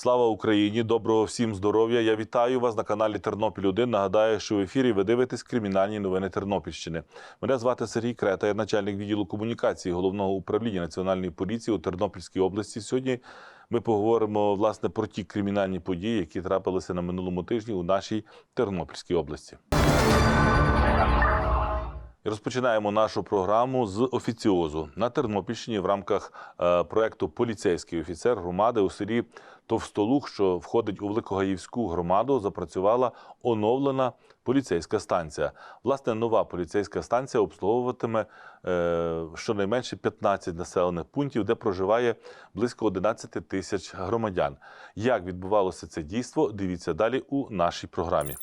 Слава Україні! Доброго всім здоров'я! Я вітаю вас на каналі Тернопіль 1 Нагадаю, що в ефірі ви дивитесь кримінальні новини Тернопільщини. Мене звати Сергій Крета, я начальник відділу комунікації головного управління Національної поліції у Тернопільській області. Сьогодні ми поговоримо власне про ті кримінальні події, які трапилися на минулому тижні у нашій Тернопільській області. І Розпочинаємо нашу програму з офіціозу на Тернопільщині в рамках е, проекту Поліцейський офіцер громади у селі Товстолух, що входить у Великогаївську громаду, запрацювала оновлена поліцейська станція. Власне, нова поліцейська станція обслуговуватиме е, щонайменше 15 населених пунктів, де проживає близько 11 тисяч громадян. Як відбувалося це дійство? Дивіться далі у нашій програмі.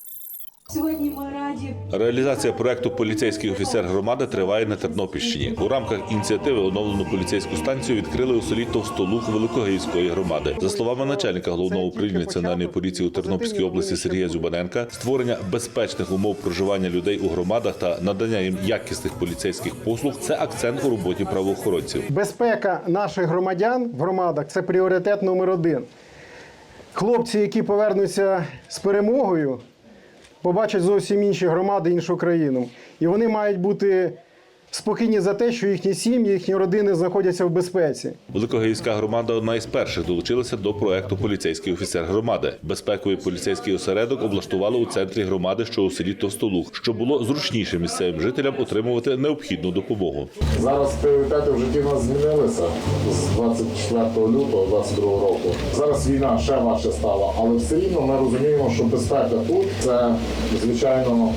Сьогодні ми раді Реалізація проекту Поліцейський офіцер громади триває на Тернопільщині. У рамках ініціативи оновлену поліцейську станцію відкрили у селі Товстолух Великогейської громади. За словами начальника головного управління національної поліції у Тернопільській області Сергія Зюбаненка, створення безпечних умов проживання людей у громадах та надання їм якісних поліцейських послуг це акцент у роботі правоохоронців. Безпека наших громадян в громадах це пріоритет номер один. Хлопці, які повернуться з перемогою, побачать зовсім інші громади, іншу країну. І вони мають бути спокійні за те, що їхні сім'ї, їхні родини знаходяться в безпеці. Великогейська громада одна із перших долучилася до проекту Поліцейський офіцер громади. Безпековий поліцейський осередок облаштували у центрі громади, що у селі Товстолух, щоб було зручніше місцевим жителям отримувати необхідну допомогу. Зараз пріоритети в житті в нас змінилися з 24 лютого 22 року. Зараз війна ще важче стала, але все рівно ми розуміємо, що безпека тут це звичайно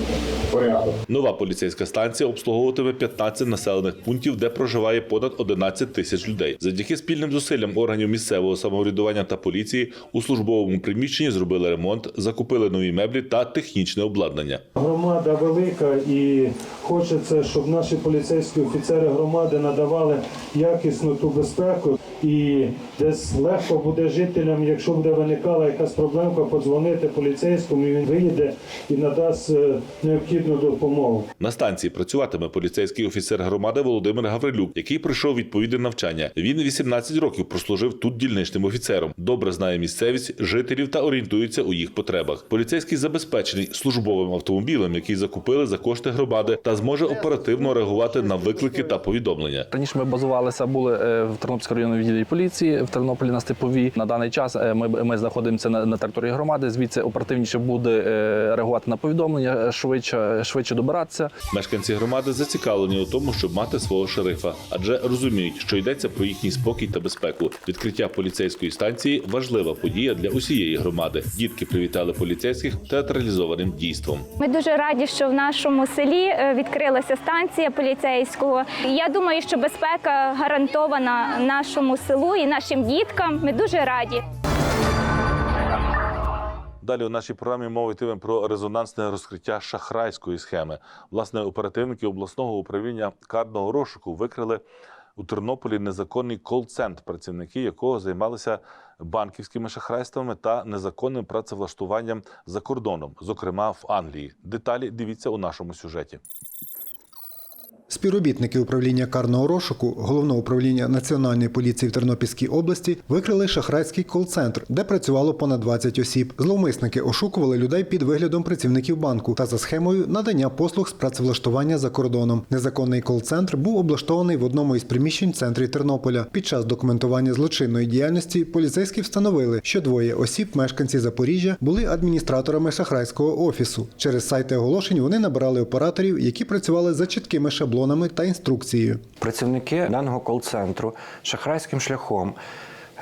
порядок. Нова поліцейська станція обслуговуватиме 15 населених пунктів, де проживає понад 11 тисяч людей. Завдяки спільним зусиллям органів місцевого самоврядування та поліції у службовому приміщенні зробили ремонт, закупили нові меблі та технічне обладнання. Громада велика і хочеться, щоб наші поліцейські офіцери громади надавали якісну ту безпеку. І десь легко буде жителям, якщо буде виникала якась проблемка, подзвонити поліцейському, і він виїде і надасть е, необхідну допомогу. На станції працюватиме поліцейський офіцер громади Володимир Гаврилюк, який пройшов відповідне навчання. Він 18 років прослужив тут дільничним офіцером. Добре знає місцевість жителів та орієнтується у їх потребах. Поліцейський забезпечений службовим автомобілем, який закупили за кошти громади, та зможе оперативно реагувати на виклики та повідомлення. Раніше ми базувалися були е, в Тернопільському районному відділі поліції в Тернополі на Степовій. На даний час е, ми, ми знаходимося на, на території громади. Звідси оперативніше буде е, реагувати на повідомлення, швидше, швидше добиратися. Мешканці громади зацікавлені у тому, щоб мати свого шерифа, адже розуміють, що йдеться про їхній спокій та безпеку. Відкриття поліцейської станції важлива подія для усієї громади. Дітки привітали поліцейських театралізованим дійством. Ми дуже раді, що в нашому селі е, відкрилася станція поліцейського. Я думаю, що безпека гарантована нашому селу і нашим діткам. Ми дуже раді. Далі у нашій програмі мова йтиме про резонансне розкриття шахрайської схеми. Власне, оперативники обласного управління карного розшуку викрили у Тернополі незаконний кол-центр, працівники якого займалися банківськими шахрайствами та незаконним працевлаштуванням за кордоном, зокрема в Англії. Деталі дивіться у нашому сюжеті. Співробітники управління карного розшуку головного управління Національної поліції в Тернопільській області викрили шахрайський кол-центр, де працювало понад 20 осіб. Зловмисники ошукували людей під виглядом працівників банку та за схемою надання послуг з працевлаштування за кордоном. Незаконний кол-центр був облаштований в одному із приміщень в центрі Тернополя. Під час документування злочинної діяльності поліцейські встановили, що двоє осіб, мешканці Запоріжжя, були адміністраторами шахрайського офісу. Через сайти оголошень вони набирали операторів, які працювали за чіткими шаблонами та інструкцією. Працівники даного кол-центру шахрайським шляхом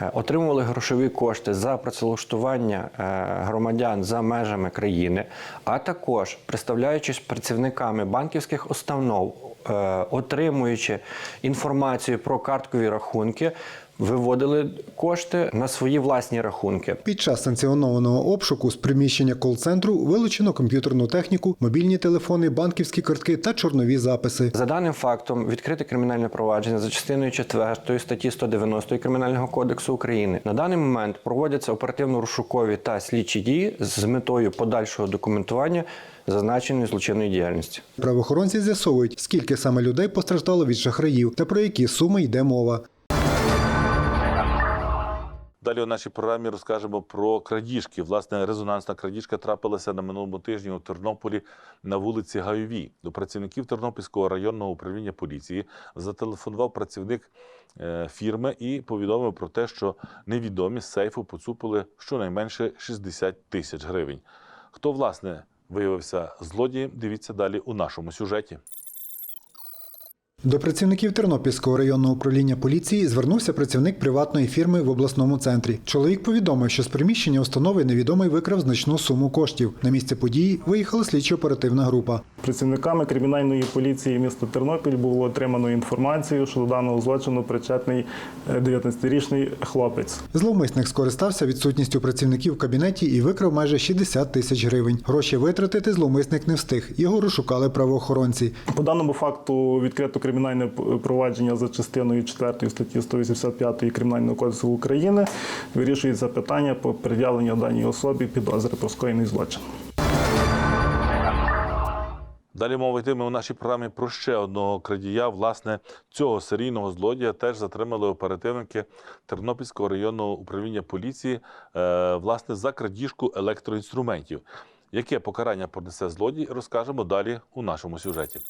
е, отримували грошові кошти за працевлаштування е, громадян за межами країни, а також представляючись працівниками банківських установ, е, отримуючи інформацію про карткові рахунки. Виводили кошти на свої власні рахунки. Під час санкціонованого обшуку з приміщення кол-центру вилучено комп'ютерну техніку, мобільні телефони, банківські картки та чорнові записи. За даним фактом відкрите кримінальне провадження за частиною 4 статті 190 Кримінального кодексу України. На даний момент проводяться оперативно-розшукові та слідчі дії з метою подальшого документування зазначеної злочинної діяльності. Правоохоронці з'ясовують, скільки саме людей постраждало від шахраїв та про які суми йде мова. Далі у нашій програмі розкажемо про крадіжки. Власне, резонансна крадіжка трапилася на минулому тижні у Тернополі на вулиці Гайовій. До працівників Тернопільського районного управління поліції зателефонував працівник е, фірми і повідомив про те, що невідомі з сейфу поцупили щонайменше 60 тисяч гривень. Хто власне виявився злодієм? Дивіться далі у нашому сюжеті. До працівників Тернопільського районного управління поліції звернувся працівник приватної фірми в обласному центрі. Чоловік повідомив, що з приміщення установи невідомий викрав значну суму коштів. На місце події виїхала слідчо-оперативна група. Працівниками кримінальної поліції міста Тернопіль було отримано інформацію, що до даного злочину причетний е, 19-річний хлопець. Зловмисник скористався відсутністю працівників в кабінеті і викрав майже 60 тисяч гривень. Гроші витратити зловмисник не встиг. Його розшукали правоохоронці. По даному факту відкрито кримінальне провадження за частиною 4 статті 185 Кримінального кодексу України. Вирішується питання по пред'явленню даній особі підозри про скоєний злочин. Далі мова йтиме у нашій програмі про ще одного крадія. Власне, цього серійного злодія теж затримали оперативники Тернопільського районного управління поліції е, власне за крадіжку електроінструментів. Яке покарання понесе злодій, розкажемо далі у нашому сюжеті.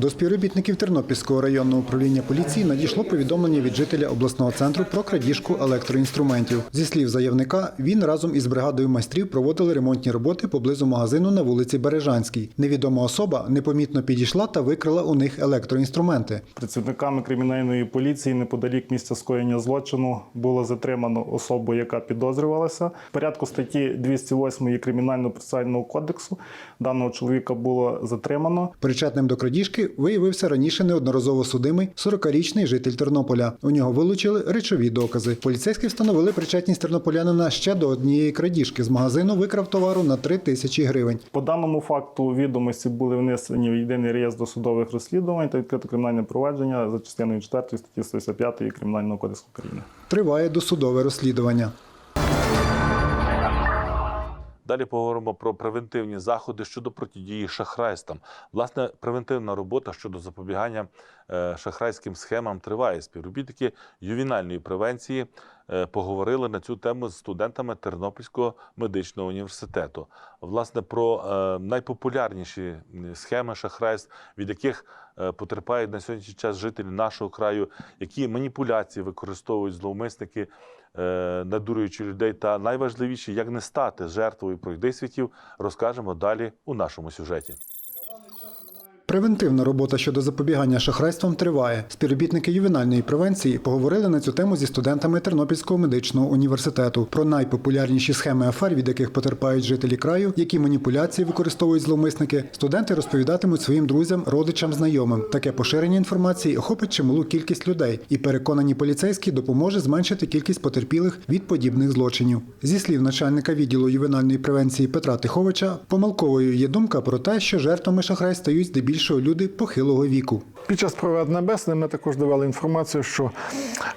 До співробітників Тернопільського районного управління поліції надійшло повідомлення від жителя обласного центру про крадіжку електроінструментів. Зі слів заявника, він разом із бригадою майстрів проводили ремонтні роботи поблизу магазину на вулиці Бережанській. Невідома особа непомітно підійшла та викрала у них електроінструменти. Працівниками кримінальної поліції неподалік місця скоєння злочину було затримано особу, яка підозрювалася. В порядку статті 208 Кримінального процесуального кодексу даного чоловіка було затримано. Причетним до крадіжки виявився раніше неодноразово судимий 40-річний житель Тернополя. У нього вилучили речові докази. Поліцейські встановили причетність тернополянина ще до однієї крадіжки. З магазину викрав товару на 3 тисячі гривень. По даному факту відомості були внесені в єдиний реєстр досудових розслідувань та відкрито кримінальне провадження за частиною 4 статті 155 Кримінального кодексу України. Триває досудове розслідування. Далі поговоримо про превентивні заходи щодо протидії шахрайствам. Власне, превентивна робота щодо запобігання е, шахрайським схемам триває. Співробітники ювінальної превенції поговорили на цю тему з студентами Тернопільського медичного університету. Власне, про е, найпопулярніші схеми шахрайств, від яких е, потерпають на сьогоднішній час жителі нашого краю, які маніпуляції використовують зловмисники е, надурюючи людей. Та найважливіше, як не стати жертвою пройдисвітів, розкажемо далі у нашому сюжеті. Превентивна робота щодо запобігання шахрайствам триває. Співробітники ювенальної превенції поговорили на цю тему зі студентами Тернопільського медичного університету про найпопулярніші схеми афер, від яких потерпають жителі краю, які маніпуляції використовують зловмисники. Студенти розповідатимуть своїм друзям, родичам, знайомим. Таке поширення інформації охопить чималу кількість людей, і переконані поліцейські допоможе зменшити кількість потерпілих від подібних злочинів. Зі слів начальника відділу ювенальної превенції Петра Тиховича, помилковою є думка про те, що жертвами шахрай стають здебільшого люди похилого віку. Під час проведення бесіди ми також давали інформацію, що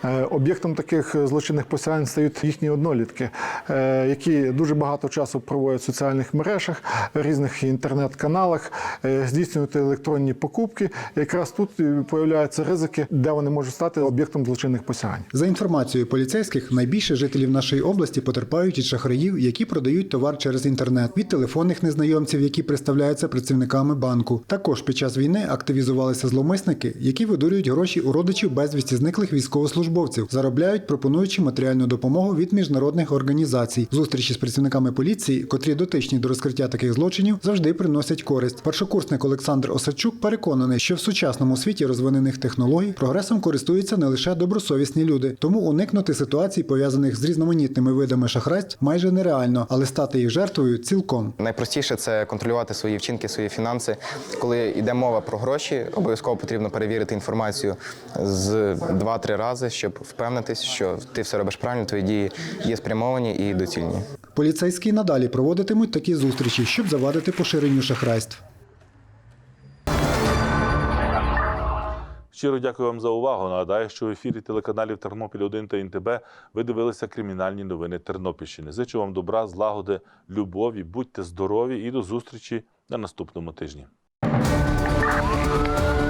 е, об'єктом таких злочинних посягань стають їхні однолітки, е, які дуже багато часу проводять в соціальних мережах, різних інтернет-каналах, е, здійснюють електронні покупки. Якраз тут і появляються ризики, де вони можуть стати об'єктом злочинних посягань. За інформацією поліцейських, найбільше жителів нашої області потерпають від шахраїв, які продають товар через інтернет, від телефонних незнайомців, які представляються працівниками банку. Також під час війни активізувалися зловмисники, які видурюють гроші у родичів безвісті зниклих військовослужбовців, заробляють, пропонуючи матеріальну допомогу від міжнародних організацій. Зустрічі з працівниками поліції, котрі дотичні до розкриття таких злочинів, завжди приносять користь. Першокурсник Олександр Осадчук переконаний, що в сучасному світі розвинених технологій прогресом користуються не лише добросовісні люди, тому уникнути ситуацій, пов'язаних з різноманітними видами шахрайств, майже нереально, але стати їх жертвою цілком. Найпростіше це контролювати свої вчинки, свої фінанси. Коли йде мова про гроші, обов'язково потрібно перевірити інформацію з два-три рази, щоб впевнитись, що ти все робиш правильно, твої дії є спрямовані і доцільні. Поліцейські надалі проводитимуть такі зустрічі, щоб завадити поширенню шахрайств. Щиро дякую вам за увагу. Нагадаю, що в ефірі телеканалів Тернопіль 1 та НТБ ви дивилися кримінальні новини Тернопільщини. Зичу вам добра, злагоди, любові, будьте здорові і до зустрічі на наступному тижні. Thank you.